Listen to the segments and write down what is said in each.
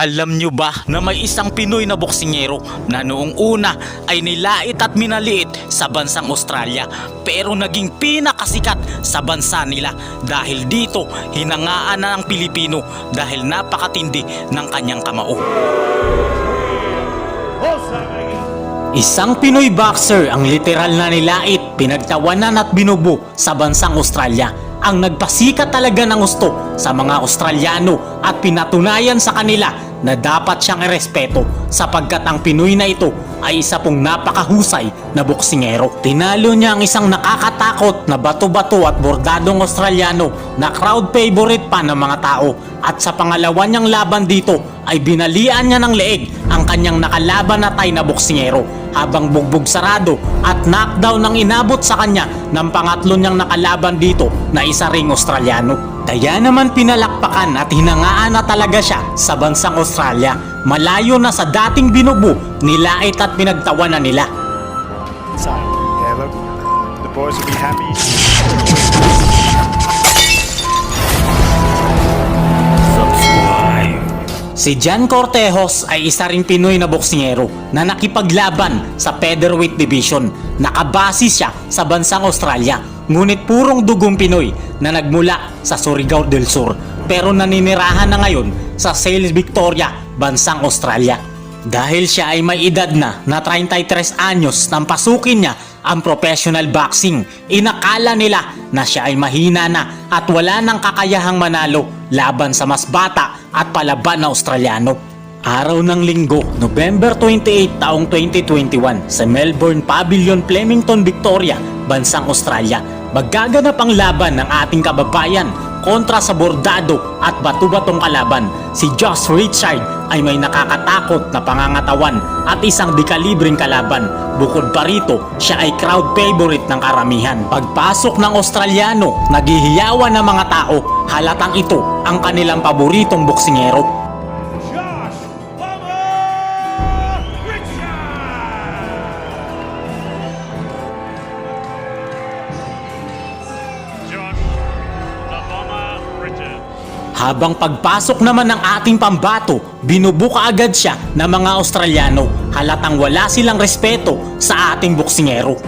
Alam nyo ba na may isang Pinoy na boksingero na noong una ay nilait at minaliit sa bansang Australia pero naging pinakasikat sa bansa nila dahil dito hinangaan na ng Pilipino dahil napakatindi ng kanyang kamao. Isang Pinoy boxer ang literal na nilait, pinagtawanan at binubo sa bansang Australia ang nagpasikat talaga ng gusto sa mga Australiano at pinatunayan sa kanila na dapat siyang irespeto sapagkat ang Pinoy na ito ay isa pong napakahusay na boksingero. Tinalo niya ang isang nakakatakot na bato-bato at bordadong Australiano na crowd favorite pa ng mga tao at sa pangalawa niyang laban dito ay binalian niya ng leeg ang kanyang nakalaban na tay na boksingero habang bugbog sarado at knockdown ang inabot sa kanya ng pangatlo niyang nakalaban dito na isa ring Australiano. Kaya naman pinalakpakan at hinangaan na talaga siya sa bansang Australia. Malayo na sa dating binubo, nilait at pinagtawanan nila. So, yeah, look, the boys will be happy. Si Jan Cortejos ay isa ring Pinoy na boksingero na nakipaglaban sa featherweight division. Nakabase siya sa bansang Australia, ngunit purong dugong Pinoy na nagmula sa Surigao del Sur pero naninirahan na ngayon sa Sales Victoria, bansang Australia. Dahil siya ay may edad na na 33 anyos nang pasukin niya ang professional boxing, inakala nila na siya ay mahina na at wala nang kakayahang manalo laban sa mas bata at palaban na Australiano. Araw ng linggo, November 28 taong 2021 sa Melbourne Pavilion, Flemington, Victoria, bansang Australia, magaganap ang laban ng ating kababayan kontra sa bordado at batu-batong kalaban. Si Josh Richard ay may nakakatakot na pangangatawan at isang dekalibring kalaban. Bukod pa rito, siya ay crowd favorite ng karamihan. Pagpasok ng Australiano, naghihiyawan ng mga tao, halatang ito ang kanilang paboritong boksingero. Habang pagpasok naman ng ating pambato, binubuka agad siya ng mga Australiano. Halatang wala silang respeto sa ating boksingero.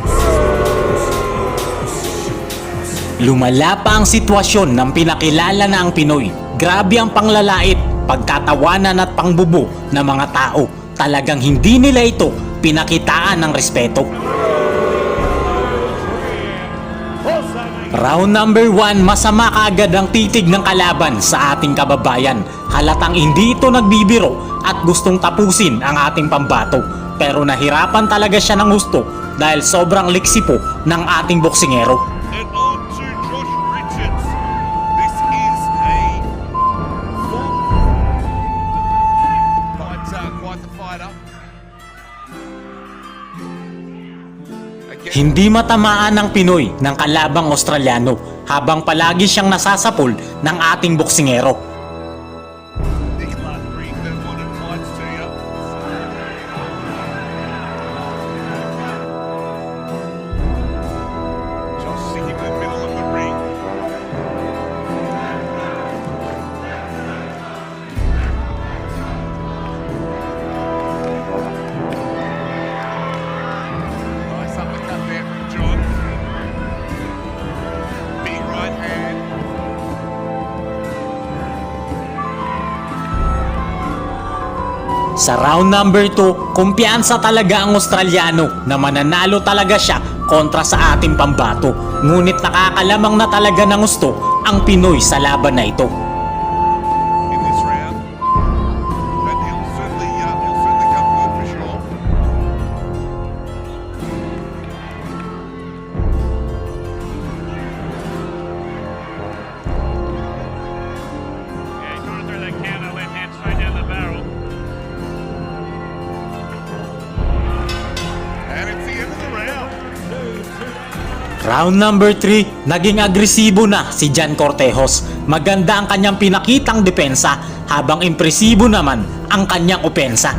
Lumala pa ang sitwasyon ng pinakilala na ang Pinoy. Grabe ang panglalait, pagkatawanan at pangbubo ng mga tao. Talagang hindi nila ito pinakitaan ng respeto. Round number 1, masama kaagad ang titig ng kalaban sa ating kababayan. Halatang hindi ito nagbibiro at gustong tapusin ang ating pambato. Pero nahirapan talaga siya ng gusto dahil sobrang liksi po ng ating boksingero. Hindi matamaan ng Pinoy ng kalabang Australiano habang palagi siyang nasasapol ng ating boksingero. Sa round number 2, kumpiyansa talaga ang Australiano na mananalo talaga siya kontra sa ating pambato. Ngunit nakakalamang na talaga ng gusto ang Pinoy sa laban na ito. Round number 3, naging agresibo na si Jan Cortejos. Maganda ang kanyang pinakitang depensa habang impresibo naman ang kanyang opensa.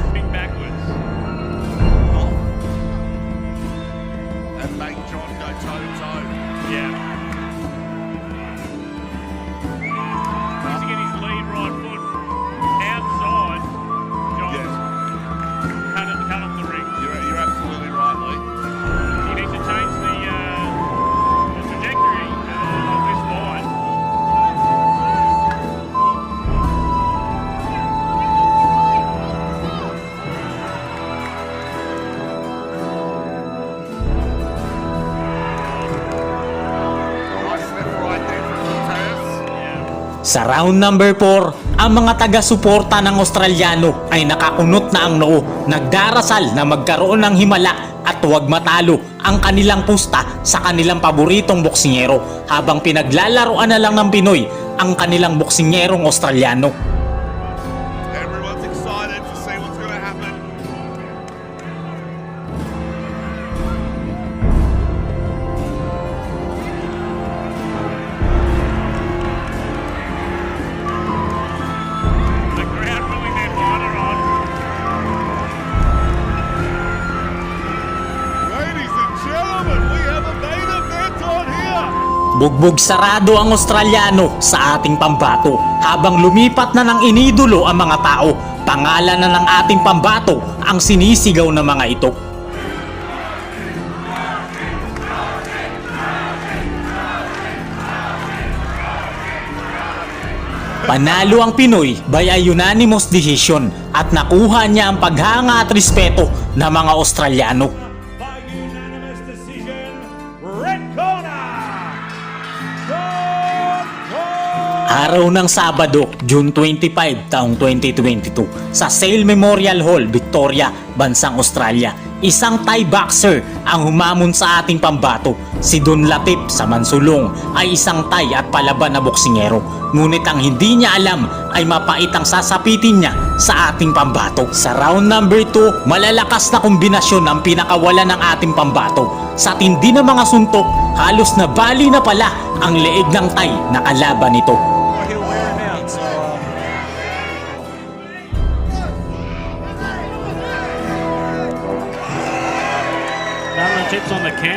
Sa round number 4, ang mga taga-suporta ng Australiano ay nakakunot na ang noo, nagdarasal na magkaroon ng himala at huwag matalo ang kanilang pusta sa kanilang paboritong boksingero habang pinaglalaroan na lang ng Pinoy ang kanilang boksingerong Australiano. Bugbog sarado ang Australiano sa ating pambato habang lumipat na ng inidolo ang mga tao. Pangalan na ng ating pambato ang sinisigaw ng mga ito. Panalo ang Pinoy by a unanimous decision at nakuha niya ang paghanga at respeto ng mga Australiano. Araw ng Sabado, June 25, taong 2022, sa Sale Memorial Hall, Victoria, Bansang Australia, isang Thai boxer ang humamon sa ating pambato. Si Don Latip sa Mansulong ay isang Thai at palaban na boksingero. Ngunit ang hindi niya alam ay mapait ang sasapitin niya sa ating pambato. Sa round number 2, malalakas na kombinasyon ang pinakawala ng ating pambato. Sa tindi ng mga suntok, halos na bali na pala ang leeg ng Thai na kalaban nito.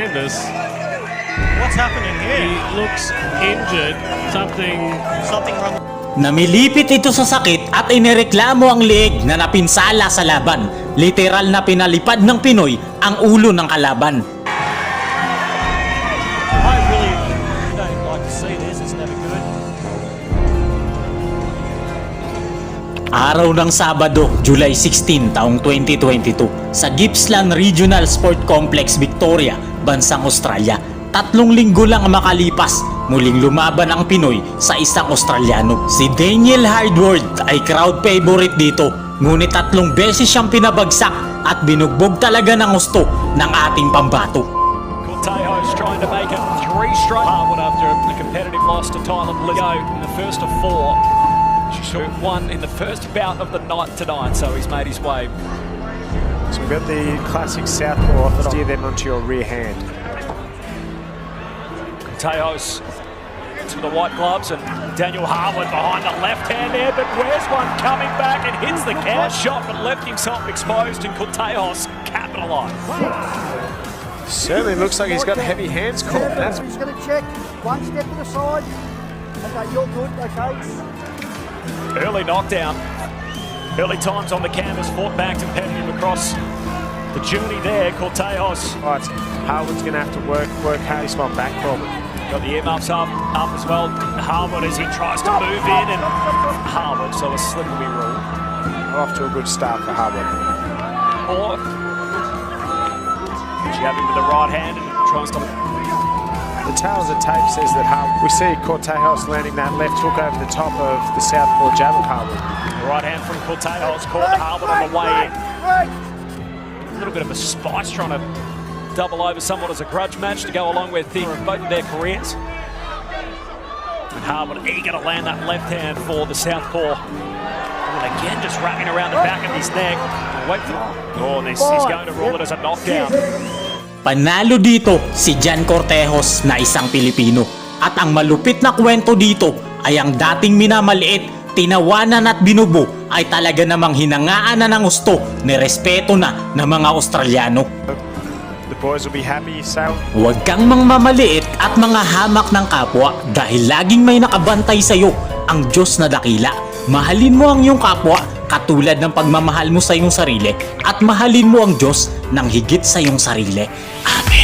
Canvas. what's happening He here? looks injured. Something Something wrong. Namilipit ito sa sakit at inireklamo ang leeg na napinsala sa laban. Literal na pinalipad ng Pinoy ang ulo ng kalaban. I really don't like to see this. It's never good. Araw ng Sabado, July 16, taong 2022, sa Gippsland Regional Sport Complex, Victoria, Bansang Australia. Tatlong linggo lang ang makalipas, muling lumaban ang Pinoy sa isang Australiano. Si Daniel Hardward ay crowd favorite dito, ngunit tatlong beses siyang pinabagsak at binugbog talaga ng gusto ng ating pambato. One in the first bout of the night tonight, so he's made his way. So we've got the classic southpaw. Steer them onto your rear hand. Cortejo's to the white gloves and Daniel Harwood behind the left hand there, but where's one coming back and hits the count shot but left himself exposed and Cortejos capitalised. Certainly looks like he's got heavy hands caught. That's He's going to check. One step to the side. Okay, you're good. Okay. Early knockdown. Early times on the canvas, fought back competitive across the journey there. Cortejos right. Harwood's going to have to work work hard. He's my back problem. got the earmuffs up, up as well. Harwood as he tries to move in and Harwood, so a slippery rule. Off to a good start for Harwood. Or jab him with the right hand and tries to The tails of tape says that Harwood. We see Cortejos landing that left hook over the top of the southpaw jab of Harwood. Right hand from Cortejos caught Harwood on the way in. A little bit of a spice trying to double over somewhat as a grudge match to go along with the, both of their careers. And Harwood eager to land that left hand for the southpaw. And again, just wrapping around the back of his neck. Wait for Oh, this he's going to rule it as a knockdown. Panalo dito si Jan Cortejos na isang Pilipino. At ang malupit na kwento dito ay ang dating minamaliit, tinawanan at binubo ay talaga namang hinangaan na ng gusto ni respeto na ng mga Australiano. The boys will be happy. Huwag kang mangmamaliit at mga hamak ng kapwa dahil laging may nakabantay sa iyo ang Diyos na dakila. Mahalin mo ang iyong kapwa katulad ng pagmamahal mo sa iyong sarili at mahalin mo ang Diyos ng higit sa iyong sarili. Amen.